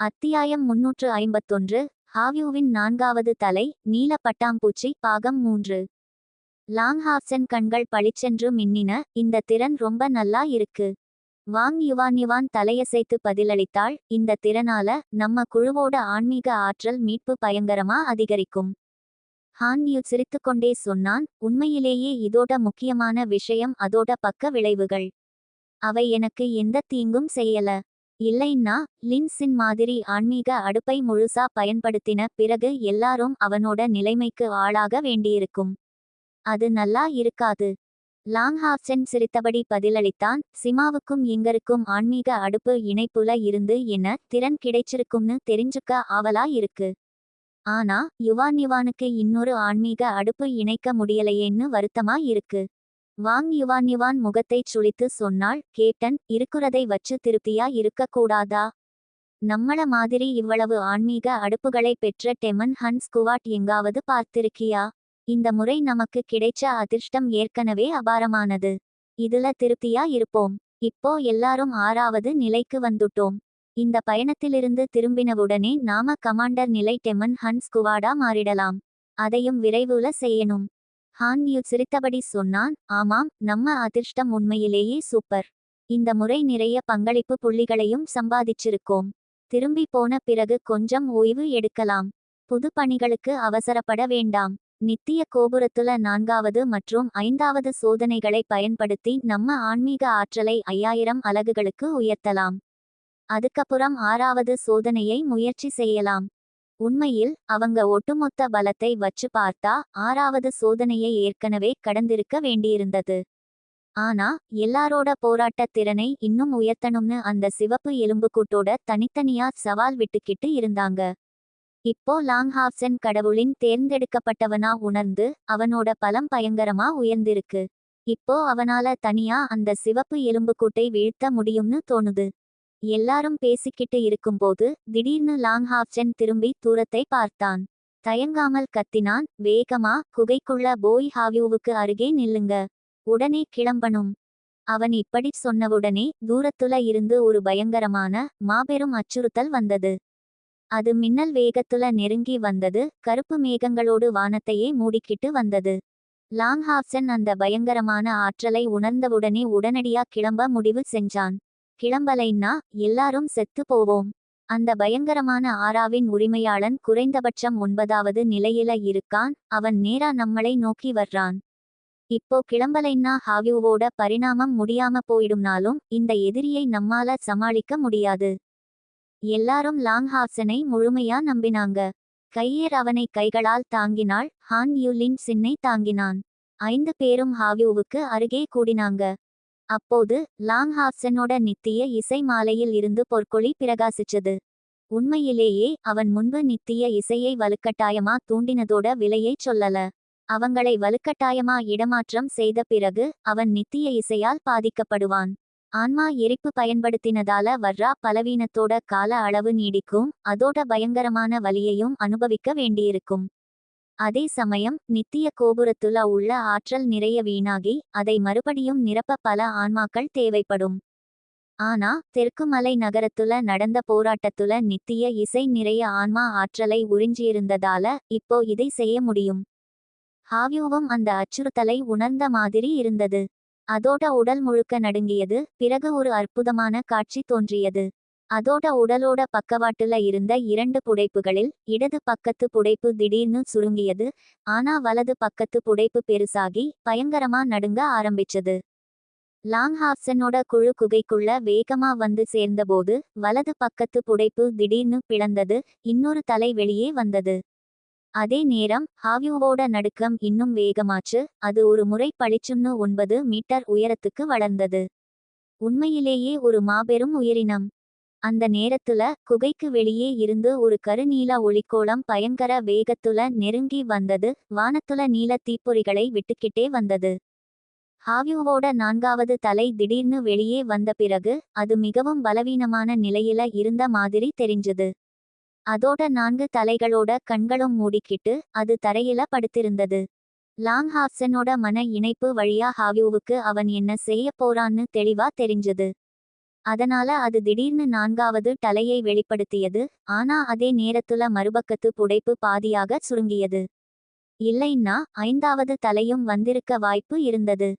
அத்தியாயம் முன்னூற்று ஐம்பத்தொன்று ஹாவ்யூவின் நான்காவது தலை நீல பட்டாம்பூச்சி பாகம் மூன்று. லாங்ஹாப்சன் கண்கள் பளிச்சென்று மின்னின இந்த திறன் ரொம்ப நல்லா இருக்கு. வாங் யுவான் யுவான் தலையசைத்து பதிலளித்தாள் இந்த திறனால நம்ம குழுவோட ஆன்மீக ஆற்றல் மீட்பு பயங்கரமா அதிகரிக்கும். ஹான் யூ சிரித்துக்கொண்டே சொன்னான் உண்மையிலேயே இதோட முக்கியமான விஷயம் அதோட பக்க விளைவுகள். அவை எனக்கு எந்த தீங்கும் செய்யல. இல்லைன்னா லின்சின் மாதிரி ஆன்மீக அடுப்பை முழுசா பயன்படுத்தின பிறகு எல்லாரும் அவனோட நிலைமைக்கு ஆளாக வேண்டியிருக்கும். அது நல்லா இருக்காது. லாங்ஹாப்சன் சிரித்தபடி பதிலளித்தான் சிமாவுக்கும் இங்கருக்கும் ஆன்மீக அடுப்பு இணைப்புல இருந்து என்ன திறன் கிடைச்சிருக்கும்னு தெரிஞ்சுக்க ஆவலா இருக்கு. ஆனா யுவான் யுவானுக்கு இன்னொரு ஆன்மீக அடுப்பு இணைக்க முடியலையேன்னு வருத்தமா இருக்கு. வாங் யுவான் யுவான் முகத்தைச் சுழித்து சொன்னாள் கேட்டன் இருக்கிறதை வச்சு திருப்தியா இருக்கக்கூடாதா? நம்மள மாதிரி இவ்வளவு ஆன்மீக அடுப்புகளை பெற்ற டெமன் ஹன் ஸ்குவாட் எங்காவது பார்த்திருக்கியா? இந்த முறை நமக்கு கிடைச்ச அதிர்ஷ்டம் ஏற்கனவே அபாரமானது. இதுல திருப்தியா இருப்போம். இப்போ எல்லாரும் ஆறாவது நிலைக்கு வந்துட்டோம். இந்த பயணத்திலிருந்து திரும்பினவுடனே நாம கமாண்டர் நிலை டெமன் ஹன் ஸ்குவாடா மாறிடலாம். அதையும் விரைவுல செய்யணும். ஹான் சிரித்தபடி சொன்னான் ஆமாம் நம்ம அதிர்ஷ்டம் உண்மையிலேயே சூப்பர். இந்த முறை நிறைய பங்களிப்பு புள்ளிகளையும் சம்பாதிச்சிருக்கோம். திரும்பி போன பிறகு கொஞ்சம் ஓய்வு எடுக்கலாம். புது பணிகளுக்கு அவசரப்பட வேண்டாம். நித்திய கோபுரத்துல நான்காவது மற்றும் ஐந்தாவது சோதனைகளை பயன்படுத்தி நம்ம ஆன்மீக ஆற்றலை ஐயாயிரம் அலகுகளுக்கு உயர்த்தலாம். அதுக்கப்புறம் ஆறாவது சோதனையை முயற்சி செய்யலாம். உண்மையில் அவங்க ஒட்டுமொத்த பலத்தை வச்சு பார்த்தா ஆறாவது சோதனையை ஏற்கனவே கடந்திருக்க வேண்டியிருந்தது. ஆனா எல்லாரோட போராட்ட திறனை இன்னும் உயர்த்தணும்னு அந்த சிவப்பு எலும்புக்கூட்டோட தனித்தனியா சவால் விட்டுக்கிட்டு இருந்தாங்க. இப்போ லாங்ஹாப்சன் கடவுளின் தேர்ந்தெடுக்கப்பட்டவனா உணர்ந்து அவனோட பலம் பயங்கரமா உயர்ந்திருக்கு. இப்போ அவனால தனியா அந்த சிவப்பு எலும்புக்கூட்டை வீழ்த்த முடியும்னு தோணுது. எல்லாரும் பேசிக்கிட்டு இருக்கும்போது திடீர்னு லாங்ஹாப்சன் திரும்பி தூரத்தை பார்த்தான். தயங்காமல் கத்தினான். வேகமா குகைக்குள்ள போய் ஹாவியூவுக்கு அருகே நில்லுங்க. உடனே கிளம்பணும். அவன் இப்படி சொன்னவுடனே தூரத்துல இருந்து ஒரு பயங்கரமான மாபெரும் அச்சுறுத்தல் வந்தது. அது மின்னல் வேகத்துல நெருங்கி வந்தது. கருப்பு மேகங்களோடு வானத்தையே மூடிக்கிட்டு வந்தது. லாங்ஹாப்சன் அந்த பயங்கரமான ஆற்றலை உணர்ந்தவுடனே உடனடியா கிளம்ப முடிவு செஞ்சான். கிளம்பலைன்னா எல்லாரும் செத்து போவோம். அந்த பயங்கரமான ஆறாவின் உரிமையாளன் குறைந்தபட்சம் ஒன்பதாவது நிலையில இருக்கான். அவன் நேரா நம்மளை நோக்கி வர்றான். இப்போ கிளம்பலைன்னா ஹாவியூவோட பரிணாமம் முடியாம போயிடும்னாலும் இந்த எதிரியை நம்மால சமாளிக்க முடியாது. எல்லாரும் லாங்ஹாப்சனை முழுமையா நம்பினாங்க. கையேர் அவனை கைகளால் தாங்கினாள். ஹான் யூலின் சின்னை தாங்கினான். ஐந்து பேரும் ஹாவியூவுக்கு அருகே கூடினாங்க. அப்போது லாங் ஹாப்சனோட நித்திய இசை மாலையில் இருந்து பொற்கொழி பிரகாசிச்சது. உண்மையிலேயே அவன் முன்பு நித்திய இசையை வலுக்கட்டாயமா தூண்டினதோட விலையை சொல்லல. அவங்களை வலுக்கட்டாயமா இடமாற்றம் செய்த பிறகு அவன் நித்திய இசையால் பாதிக்கப்படுவான். ஆன்மா எரிப்பு பயன்படுத்தினதால வர்றா பலவீனத்தோட கால அளவு நீடிக்கும் அதோட பயங்கரமான வலியையும் அனுபவிக்க வேண்டியிருக்கும். அதே சமயம் நித்திய கோபுரத்துல உள்ள ஆற்றல் நிறைய வீணாகி அதை மறுபடியும் நிரப்ப பல ஆன்மாக்கள் தேவைப்படும். ஆனா தெற்குமலை நகரத்துல நடந்த போராட்டத்துல நித்திய இசை நிறைய ஆன்மா ஆற்றலை உறிஞ்சியிருந்ததால இப்போ இதை செய்ய முடியும். ஹாவ்யூவும் அந்த அச்சுறுத்தலை உணர்ந்த மாதிரி இருந்தது. அதோட உடல் முழுக்க நடுங்கியது பிறகு ஒரு அற்புதமான காட்சி தோன்றியது. அதோட உடலோட பக்கவாட்டுல இருந்த இரண்டு புடைப்புகளில் இடது பக்கத்து புடைப்பு திடீர்னு சுருங்கியது ஆனா வலது பக்கத்து புடைப்பு பெருசாகி பயங்கரமா நடுங்க ஆரம்பிச்சது. லாங்ஹாப்சனோட குழு குகைக்குள்ள வேகமா வந்து சேர்ந்தபோது வலது பக்கத்து புடைப்பு திடீர்னு பிளந்தது இன்னொரு தலை வெளியே வந்தது. அதே நேரம் ஹாவியூவோட நடுக்கம் இன்னும் வேகமாச்சு அது ஒரு முறை பளிச்சுன்னு ஒன்பது மீட்டர் உயரத்துக்கு வளர்ந்தது. உண்மையிலேயே ஒரு மாபெரும் உயிரினம். அந்த நேரத்துல குகைக்கு வெளியே இருந்து ஒரு கருநீல ஒளிக்கோளம் பயங்கர வேகத்துல நெருங்கி வந்தது. வானத்துல நீல தீப்பொறிகளை விட்டுக்கிட்டே வந்தது. ஹாவியூவோட நான்காவது தலை திடீர்னு வெளியே வந்த பிறகு அது மிகவும் பலவீனமான நிலையில இருந்த மாதிரி தெரிஞ்சது. அதோட நான்கு தலைகளோட கண்களும் மூடிக்கிட்டு அது தரையில படுத்திருந்தது. லாங் ஹாப்சனோட மன இணைப்பு வழியா ஹாவியூவுக்கு அவன் என்ன செய்ய போறான்னு தெளிவா தெரிஞ்சது. அதனால அது திடீர்னு நான்காவது தலையை வெளிப்படுத்தியது. ஆனா அதே நேரத்துல மறுபக்கத்து புடைப்பு பாதியாக சுருங்கியது. இல்லைன்னா ஐந்தாவது தலையும் வந்திருக்க வாய்ப்பு இருந்தது.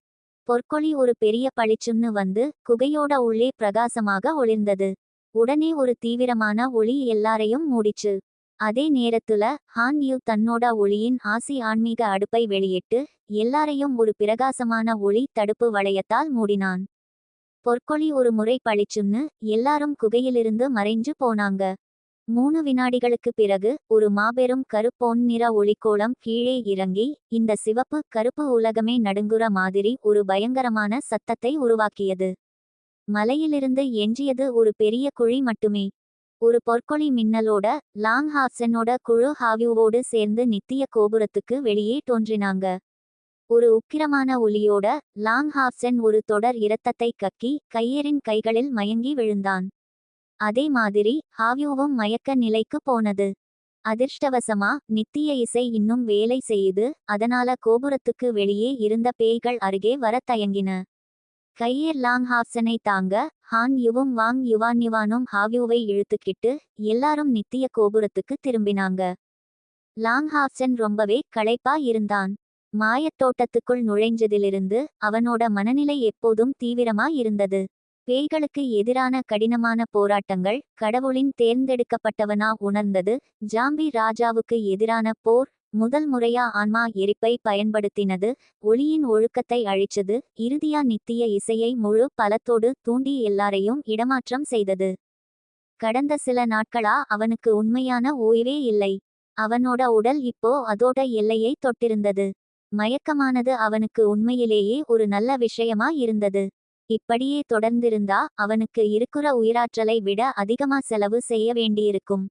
பொற்கொழி ஒரு பெரிய பளிச்சுன்னு வந்து குகையோட உள்ளே பிரகாசமாக ஒளிர்ந்தது. உடனே ஒரு தீவிரமான ஒளி எல்லாரையும் மூடிச்சு. அதே நேரத்துல ஹான் யூ தன்னோட ஒளியின் ஆசி ஆன்மீக அடுப்பை வெளியிட்டு எல்லாரையும் ஒரு பிரகாசமான ஒளி தடுப்பு வளையத்தால் மூடினான். பொற்கொழி ஒரு முறை பளிச்சுன்னு எல்லாரும் குகையிலிருந்து மறைஞ்சு போனாங்க. மூணு வினாடிகளுக்கு பிறகு ஒரு மாபெரும் கருப்பொன் நிற ஒளிக்கோளம் கீழே இறங்கி இந்த சிவப்பு கருப்பு உலகமே நடுங்குற மாதிரி ஒரு பயங்கரமான சத்தத்தை உருவாக்கியது. மலையிலிருந்து எஞ்சியது ஒரு பெரிய குழி மட்டுமே. ஒரு பொற்கொழி மின்னலோட லாங் ஹாப்சனோட குழு ஹாவியோடு சேர்ந்து நித்திய கோபுரத்துக்கு வெளியே தோன்றினாங்க. ஒரு உக்கிரமான ஒலியோட லாங் ஹாப்சன் ஒரு தொடர் இரத்தத்தை கக்கி கையரின் கைகளில் மயங்கி விழுந்தான். அதே மாதிரி ஹாவியோவும் மயக்க நிலைக்கு போனது. அதிர்ஷ்டவசமா நித்திய இசை இன்னும் வேலை செய்து அதனால கோபுரத்துக்கு வெளியே இருந்த பேய்கள் அருகே வரத் தயங்கின. கையர் லாங் ஹாப்சனை தாங்க ஹான் யுவும் வாங் யுவான் யுவானும் ஹாவியோவை இழுத்துக்கிட்டு எல்லாரும் நித்திய கோபுரத்துக்கு திரும்பினாங்க. லாங் ஹாப்சன் ரொம்பவே களைப்பா இருந்தான். மாயத்தோட்டத்துக்குள் நுழைஞ்சதிலிருந்து அவனோட மனநிலை எப்போதும் தீவிரமா இருந்தது பேய்களுக்கு எதிரான கடினமான போராட்டங்கள் கடவுளின் தேர்ந்தெடுக்கப்பட்டவனா உணர்ந்தது. ஜாம்பி ராஜாவுக்கு எதிரான போர் முதல் முறையா ஆன்மா எரிப்பை பயன்படுத்தினது. ஒளியின் ஒழுக்கத்தை அழிச்சது. இறுதியா நித்திய இசையை முழு பலத்தோடு தூண்டி எல்லாரையும் இடமாற்றம் செய்தது. கடந்த சில நாட்களா அவனுக்கு உண்மையான ஓய்வே இல்லை. அவனோட உடல் இப்போ அதோட எல்லையை தொட்டிருந்தது. மயக்கமானது அவனுக்கு உண்மையிலேயே ஒரு நல்ல விஷயமா இருந்தது. இப்படியே தொடர்ந்திருந்தா அவனுக்கு இருக்கிற உயிராற்றலை விட அதிகமா செலவு செய்ய வேண்டியிருக்கும்.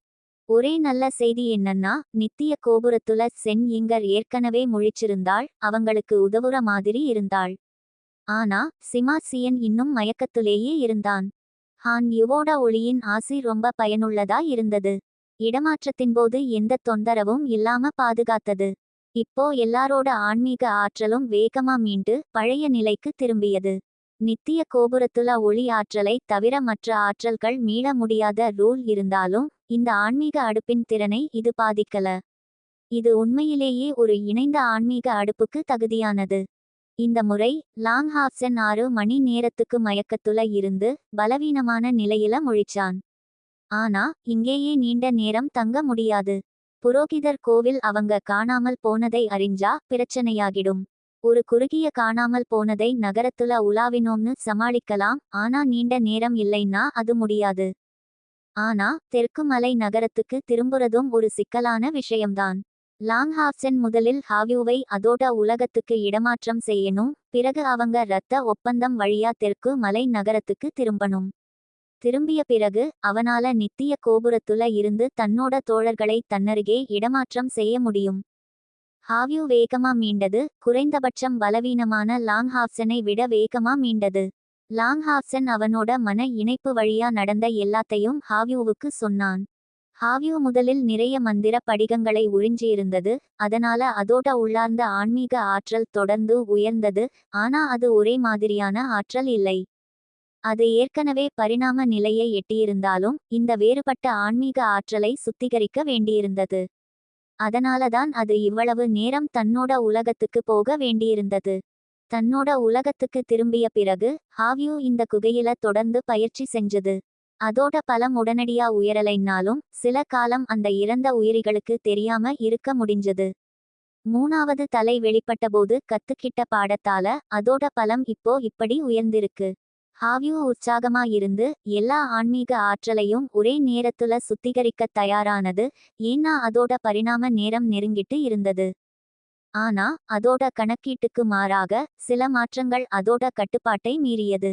ஒரே நல்ல செய்தி என்னன்னா நித்திய கோபுரத்துல சென் இங்கர் ஏற்கனவே முழிச்சிருந்தாள் அவங்களுக்கு உதவுற மாதிரி இருந்தாள். ஆனா சிமாசியன் இன்னும் மயக்கத்திலேயே இருந்தான். ஹான் யுவோட ஒளியின் ஆசி ரொம்ப பயனுள்ளதா இருந்தது. இடமாற்றத்தின்போது எந்த தொந்தரவும் இல்லாம பாதுகாத்தது. இப்போ எல்லாரோட ஆன்மீக ஆற்றலும் வேகமா மீண்டு பழைய நிலைக்கு திரும்பியது. நித்திய கோபுரத்துல ஒளி ஆற்றலை தவிர மற்ற ஆற்றல்கள் மீள முடியாத ரூல் இருந்தாலும் இந்த ஆன்மீக அடுப்பின் திறனை இது பாதிக்கல. இது உண்மையிலேயே ஒரு இணைந்த ஆன்மீக அடுப்புக்கு தகுதியானது. இந்த முறை லாங் ஹாப்சன் ஆறு மணி நேரத்துக்கு மயக்கத்துல இருந்து பலவீனமான நிலையில முழிச்சான். ஆனா இங்கேயே நீண்ட நேரம் தங்க முடியாது. புரோகிதர் கோவில் அவங்க காணாமல் போனதை அறிஞ்சா பிரச்சனையாகிடும். ஒரு குறுகிய காணாமல் போனதை நகரத்துல உலாவினோம்னு சமாளிக்கலாம் ஆனா நீண்ட நேரம் இல்லைன்னா அது முடியாது. ஆனா தெற்கு மலை நகரத்துக்கு திரும்புறதும் ஒரு சிக்கலான விஷயம்தான். லாங் ஹாஃப்சென் முதலில் ஹாவியூவை அதோட உலகத்துக்கு இடமாற்றம் செய்யணும் பிறகு அவங்க இரத்த ஒப்பந்தம் வழியா தெற்கு மலை நகரத்துக்கு திரும்பணும். திரும்பிய பிறகு அவனால நித்திய கோபுரத்துல இருந்து தன்னோட தோழர்களை தன்னருகே இடமாற்றம் செய்ய முடியும். ஹாவ்யூ வேகமா மீண்டது குறைந்தபட்சம் பலவீனமான லாங் ஹாப்சனை விட வேகமா மீண்டது. லாங் ஹாப்சன் அவனோட மன இணைப்பு வழியா நடந்த எல்லாத்தையும் ஹாவ்யூவுக்கு சொன்னான். ஹாவ்யூ முதலில் நிறைய மந்திர படிகங்களை உறிஞ்சியிருந்தது அதனால அதோட உள்ளார்ந்த ஆன்மீக ஆற்றல் தொடர்ந்து உயர்ந்தது ஆனா அது ஒரே மாதிரியான ஆற்றல் இல்லை. அது ஏற்கனவே பரிணாம நிலையை எட்டியிருந்தாலும் இந்த வேறுபட்ட ஆன்மீக ஆற்றலை சுத்திகரிக்க வேண்டியிருந்தது. அதனாலதான் அது இவ்வளவு நேரம் தன்னோட உலகத்துக்கு போக வேண்டியிருந்தது. தன்னோட உலகத்துக்கு திரும்பிய பிறகு ஹாவ்யூ இந்த குகையில தொடர்ந்து பயிற்சி செஞ்சது. அதோட பலம் உடனடியா உயரலைன்னாலும் சில காலம் அந்த இறந்த உயிரிகளுக்கு தெரியாம இருக்க முடிஞ்சது. மூணாவது தலை வெளிப்பட்டபோது கத்துக்கிட்ட பாடத்தால அதோட பலம் இப்போ இப்படி உயர்ந்திருக்கு. ஹாவ்யூ உற்சாகமா இருந்து எல்லா ஆன்மீக ஆற்றலையும் ஒரே நேரத்துல சுத்திகரிக்க தயாரானது ஏன்னா அதோட பரிணாம நேரம் நெருங்கிட்டு இருந்தது. ஆனா அதோட கணக்கீட்டுக்கு மாறாக சில மாற்றங்கள் அதோட கட்டுப்பாட்டை மீறியது.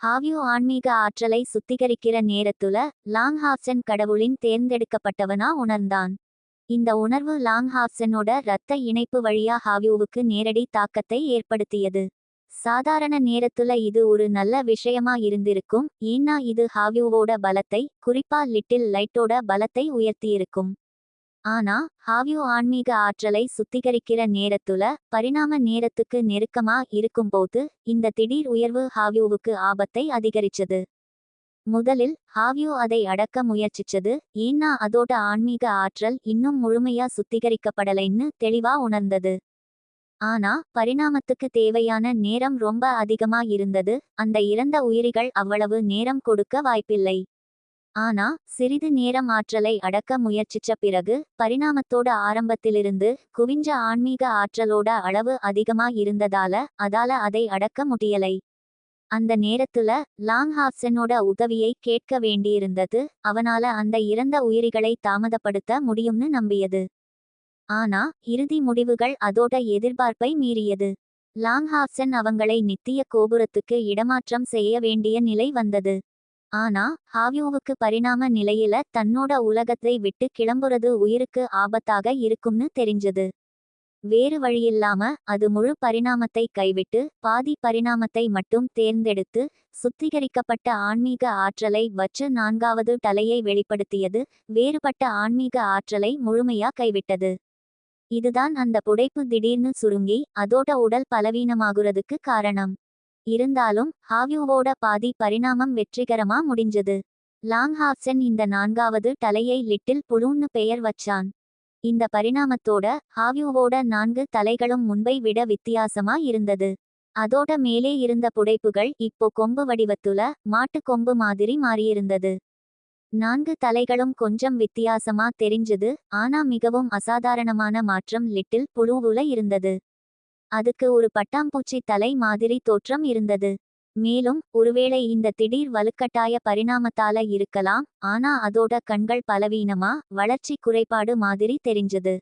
ஹாவ்யூ ஆன்மீக ஆற்றலை சுத்திகரிக்கிற நேரத்துல லாங் ஹாப்சன் கடவுளின் தேர்ந்தெடுக்கப்பட்டவனா உணர்ந்தான். இந்த உணர்வு லாங் ஹாப்சனோட இரத்த இணைப்பு வழியா ஹாவ்யூவுக்கு நேரடி தாக்கத்தை ஏற்படுத்தியது. சாதாரண நேரத்துல இது ஒரு நல்ல விஷயமா இருந்திருக்கும். ஏன்னா இது ஹாவியூவோட பலத்தை குறிப்பா லிட்டில் லைட்டோட பலத்தை உயர்த்தியிருக்கும். ஆனா ஹாவியூ ஆன்மீக ஆற்றலை சுத்திகரிக்கிற நேரத்துல பரிணாம நேரத்துக்கு நெருக்கமா இருக்கும்போது இந்த திடீர் உயர்வு ஹாவியூவுக்கு ஆபத்தை அதிகரிச்சது. முதலில் ஹாவியூ அதை அடக்க முயற்சிச்சது. ஏன்னா அதோட ஆன்மீக ஆற்றல் இன்னும் முழுமையா சுத்திகரிக்கப்படலைன்னு தெளிவா உணர்ந்தது. ஆனா பரிணாமத்துக்கு தேவையான நேரம் ரொம்ப அதிகமா இருந்தது அந்த இறந்த உயிரிகள் அவ்வளவு நேரம் கொடுக்க வாய்ப்பில்லை. ஆனா சிறிது நேரம் ஆற்றலை அடக்க முயற்சிச்ச பிறகு பரிணாமத்தோட ஆரம்பத்திலிருந்து குவிஞ்ச ஆன்மீக ஆற்றலோட அளவு அதிகமா இருந்ததால அதால அதை அடக்க முடியலை. அந்த நேரத்துல லாங் ஹாப்சனோட உதவியை கேட்க வேண்டியிருந்தது. அவனால அந்த இறந்த உயிரிகளை தாமதப்படுத்த முடியும்னு நம்பியது. ஆனா இறுதி முடிவுகள் அதோட எதிர்பார்ப்பை மீறியது. லாங்ஹாப்சன் அவங்களை நித்திய கோபுரத்துக்கு இடமாற்றம் செய்ய வேண்டிய நிலை வந்தது. ஆனா ஹாவியோவுக்கு பரிணாம நிலையில தன்னோட உலகத்தை விட்டு கிளம்புறது உயிருக்கு ஆபத்தாக இருக்கும்னு தெரிஞ்சது. வேறு வழியில்லாம அது முழு பரிணாமத்தை கைவிட்டு பாதி பரிணாமத்தை மட்டும் தேர்ந்தெடுத்து சுத்திகரிக்கப்பட்ட ஆன்மீக ஆற்றலை வச்சு நான்காவது தலையை வெளிப்படுத்தியது வேறுபட்ட ஆன்மீக ஆற்றலை முழுமையா கைவிட்டது. இதுதான் அந்த புடைப்பு திடீர்னு சுருங்கி அதோட உடல் பலவீனமாகுறதுக்கு காரணம். இருந்தாலும் ஹாவ்யூவோட பாதி பரிணாமம் வெற்றிகரமா முடிஞ்சது. லாங் ஹாப்சன் இந்த நான்காவது தலையை லிட்டில் புளூன்னு பெயர் வச்சான். இந்த பரிணாமத்தோட ஹாவ்யூவோட நான்கு தலைகளும் முன்பை விட வித்தியாசமா இருந்தது. அதோட மேலே இருந்த புடைப்புகள் இப்போ கொம்பு வடிவத்துல மாட்டு கொம்பு மாதிரி மாறியிருந்தது. நான்கு தலைகளும் கொஞ்சம் வித்தியாசமா தெரிஞ்சது ஆனா மிகவும் அசாதாரணமான மாற்றம் லிட்டில் புழுவுல இருந்தது. அதுக்கு ஒரு பட்டாம்பூச்சி தலை மாதிரி தோற்றம் இருந்தது. மேலும் ஒருவேளை இந்த திடீர் வலுக்கட்டாய பரிணாமத்தால இருக்கலாம் ஆனா அதோட கண்கள் பலவீனமா வளர்ச்சி குறைபாடு மாதிரி தெரிஞ்சது.